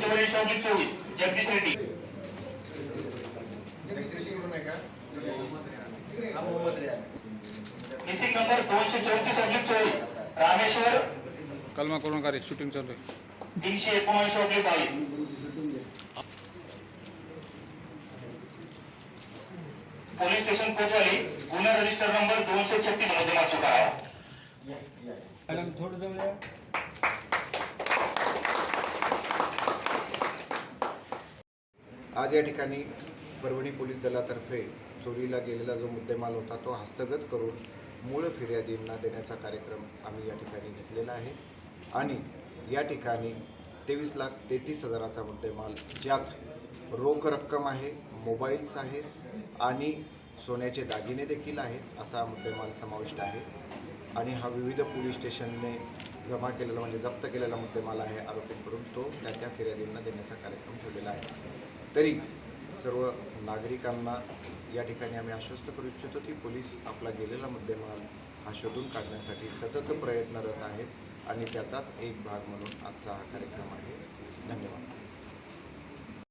चौऱ्याऐंशी चोवीस Jagdish Reddy. Missing number दोनशे चौतीस ऑब्लिक चोवीस. रामेश्वर. कलमा करून कार्य शूटिंग चालू आहे. तीनशे एकोणऐंशी ऑब्लिक बावीस पोलीस स्टेशन कोतवाली गुन्हा रजिस्टर नंबर दोनशे छत्तीसमध्ये माफी करावा आज या ठिकाणी परभणी पोलीस दलातर्फे चोरीला गेलेला जो मुद्देमाल होता तो हस्तगत करून मूळ फिर्यादींना देण्याचा कार्यक्रम आम्ही या ठिकाणी घेतलेला आहे. आणि या ठिकाणी तेवीस लाख तेहतीस हजाराचा मुद्देमाल ज्यात रोख रक्कम आहे मोबाईल्स आहे आणि सोन्याचे दागिने देखील आहेत असा मुद्देमाल समाविष्ट आहे. आणि हा विविध पोलीस स्टेशनने जमा केलेला म्हणजे जप्त केलेला मुद्देमाल आहे आरोपींकडून तो त्या त्या फिर्यादींना देण्याचा कार्यक्रम ठेवलेला आहे. तरी सर्व नागरिकांना या ठिकाणी आम्ही आश्वस्त करू इच्छितो की पोलीस आपला गेलेला मुद्देमाल हा शोधून काढण्यासाठी सतत प्रयत्नरत आहेत आणि त्याचाच एक भाग म्हणून आजचा हा कार्यक्रम आहे.